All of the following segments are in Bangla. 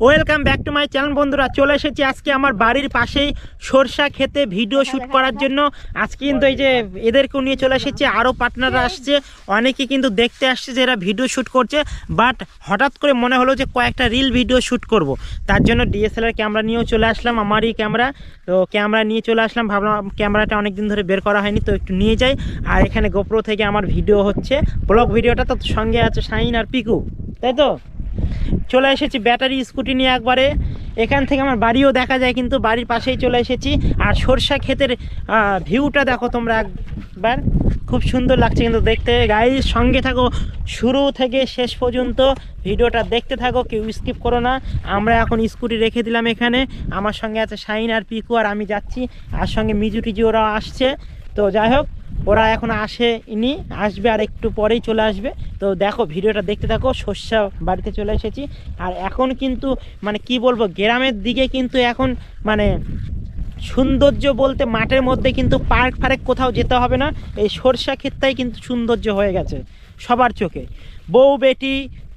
Welcome back to my channel বন্ধুরা। চলে এসেছি আজকে আমার বাড়ির পাশেই সরষা খেতে ভিডিও শ্যুট করার জন্য। আজকে কিন্তু এই যে এদেরকেও নিয়ে চলে এসেছি আরও পার্টনাররা আসছে। অনেকে কিন্তু দেখতে আসছে যে এরা ভিডিও শ্যুট করছে বাট হঠাৎ করে মনে হলো যে কয়েকটা রিল ভিডিও শ্যুট করব। তার জন্য ডিএসএলআর ক্যামেরা নিয়েও চলে আসলাম আমারই ক্যামেরা তো ক্যামেরা নিয়ে চলে আসলাম ভাবলাম ক্যামেরাটা অনেক দিন ধরে বের করা হয়নি তো একটু নিয়ে যাই। আর এখানে গোপ্রো থেকে আমার ভিডিও হচ্ছে। ব্লগ ভিডিওটা তো সঙ্গে আছে শাইন আর পিকু তাই তো? চলে এসেছি ব্যাটারি স্কুটি নিয়ে একবারে। এখান থেকে আমার বাড়িও দেখা যায়, কিন্তু বাড়ির পাশেই চলে এসেছি। আর সরষা ক্ষেতের ভিউটা দেখো তোমরা একবার। খুব সুন্দর লাগছে কিন্তু দেখতে। গাড়ির সঙ্গে থাকো। শুরু থেকে শেষ পর্যন্ত ভিডিওটা দেখতে থাকো, কেউ স্কিপ করো না। আমরা এখন স্কুটি রেখে দিলাম এখানে। আমার সঙ্গে আছে শাইন আর পিকু আর আমি যাচ্ছি। আর সঙ্গে মিজু টিজু ওরাও আসছে। তো যাই হোক ওরা এখন আসে ইনি আসবে আর একটু পরেই চলে আসবে। তো দেখো, ভিডিওটা দেখতে থাকো, শস্যা বাড়িতে চলে এসেছি। আর এখন কিন্তু মানে কি বলব, গ্রামের দিকে কিন্তু এখন মানে সৌন্দর্য বলতে মাঠের মধ্যে কিন্তু পার্ক ফার্ক কোথাও যেতে হবে না। এই সর্ষা ক্ষেত্রেই কিন্তু সৌন্দর্য হয়ে গেছে সবার চোখে। বউ বেটি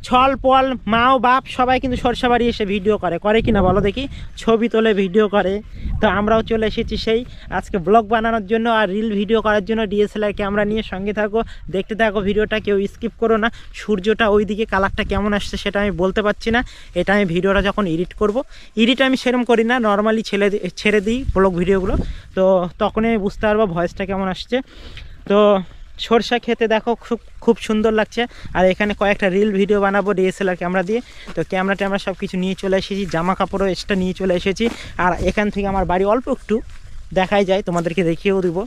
ছল, পল, মাও, বাপ সবাই কিন্তু সরষা বাড়ি এসে ভিডিও করে। করে কি না বলো দেখি? ছবি তোলে ভিডিও করে। তো আমরাও চলে এসেছি সেই আজকে ব্লগ বানানোর জন্য আর রিল ভিডিও করার জন্য ডিএসএলআর ক্যামেরা নিয়ে সঙ্গে থাকো দেখতে থাকো ভিডিওটা কেউ স্কিপ করো না। সূর্যটা ওইদিকে কালারটা কেমন আসছে সেটা আমি বলতে পারছি না। এটা আমি ভিডিওটা যখন এডিট করব। এডিট আমি সেরম করি না নর্মালি ছেড়ে ছেড়ে দিই ব্লগ ভিডিওগুলো তো তখনই আমি বুঝতে পারব ভয়েসটা কেমন আসছে। তো সরষা খেতে দেখো খুব খুব সুন্দর লাগছে। আর এখানে কয়েকটা রিল ভিডিও বানাবো ডিএসএলআর ক্যামেরা দিয়ে। তো ক্যামেরা ট্যামেরা সব কিছু নিয়ে চলে এসেছি জামা কাপড়ও এক্সট্রা নিয়ে চলে এসেছি। আর এখান থেকে আমার বাড়ি অল্প একটু দেখাই যায় তোমাদেরকে দেখিয়েও দিব।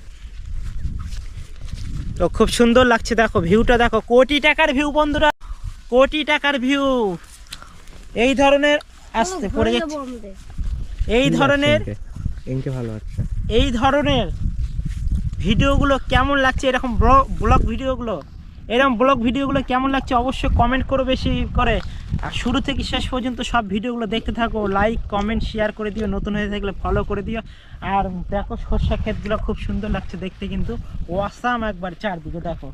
তো খুব সুন্দর লাগছে দেখো ভিউটা দেখো কোটি টাকার ভিউ বন্ধুরা কোটি টাকার ভিউ এই ধরনের আসতে পড়ে যাচ্ছে এই ধরনের ভালো এই ধরনের ভিডিওগুলো কেমন লাগছে? এরকম ব্লগ ভিডিওগুলো? এরকম ব্লগ ভিডিওগুলো কেমন লাগছে? অবশ্যই কমেন্ট করো বেশি করে। আর শুরু থেকে শেষ পর্যন্ত সব ভিডিওগুলো দেখতে থাকো। লাইক কমেন্ট শেয়ার করে দিও। নতুন হয়ে থাকলে ফলো করে দিও। আর দেখো সর্ষা ক্ষেতগুলো খুব সুন্দর লাগছে দেখতে কিন্তু। ওয়াসাম একবার চারদিকে দেখো।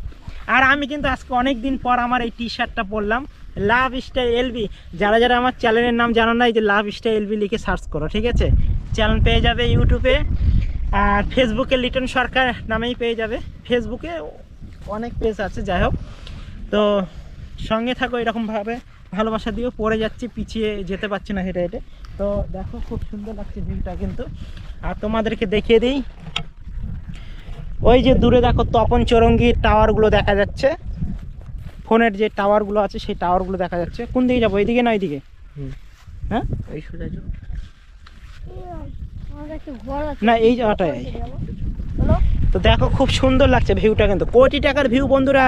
আর আমি কিন্তু আজকে অনেক দিন পর আমার এই টি শার্টটা পরলাম লাভ স্টাইল এলবি যারা যারা আমার চ্যানেলের নাম জানো না এই যে লাভ স্টাইল এলবি লিখে সার্চ করো, ঠিক আছে? চ্যানেল পেয়ে যাবে ইউটিউবে আর ফেসবুকে লিটন সরকার নামেই পেয়ে যাবে। ফেসবুকে অনেক পেজ আছে যাই হোক। তো সঙ্গে থাকো এরকমভাবে ভালোবাসা দিয়েও পড়ে যাচ্ছি পিছিয়ে যেতে পারছি না হেঁটে হেঁটে। তো দেখো খুব সুন্দর লাগছে ভিউটা কিন্তু। আর তোমাদেরকে দেখিয়ে দিই ওই যে দূরে দেখো তপন চরঙ্গির টাওয়ারগুলো দেখা যাচ্ছে। ফোনের যে টাওয়ারগুলো আছে সেই টাওয়ারগুলো দেখা যাচ্ছে। কোন দিকে যাব এইদিকে না ওইদিকে? হ্যাঁ? এই সোজা। না এই জায়গাটায় তো দেখো খুব সুন্দর লাগছে ভিউটা কিন্তু। কোটি টাকার ভিউ বন্ধুরা।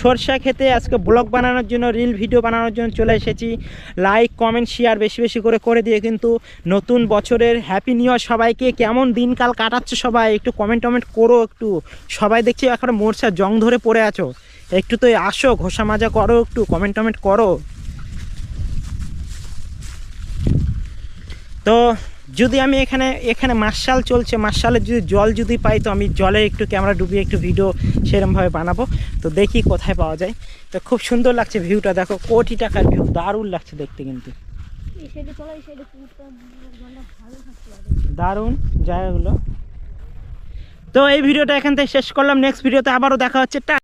সরষা খেতে আজকে ব্লগ বানানোর জন্য রিল ভিডিও বানানোর জন্য চলে এসেছি। লাইক কমেন্ট শেয়ার বেশি বেশি করে করে দিয়ে কিন্তু নতুন বছরের হ্যাপি নিউ ইয়ার সবাইকে কেমন দিনকাল কাটাচ্ছে সবাই একটু কমেন্ট টমেন্ট করো একটু। সবাই দেখছি এখন মোর্চা জং ধরে পড়ে আছো। একটু তো আসো ঘষা মাজা করো একটু কমেন্ট টমেন্ট করো। তো যদি আমি এখানে এখানে মার্শাল চলছে মার্শালের যদি জল যদি পাই তো আমি জলে একটু ক্যামেরা ডুবিয়ে একটু ভিডিও সেরমভাবে বানাবো। তো দেখি কোথায় পাওয়া যায়। তো খুব সুন্দর লাগছে ভিউটা দেখো কোটি টাকার ভিউ দারুণ লাগছে দেখতে কিন্তু। দারুণ জায়গাগুলো। তো এই ভিডিওটা এখান থেকে শেষ করলাম। নেক্সট ভিডিওতে আবারও দেখা হচ্ছে। টা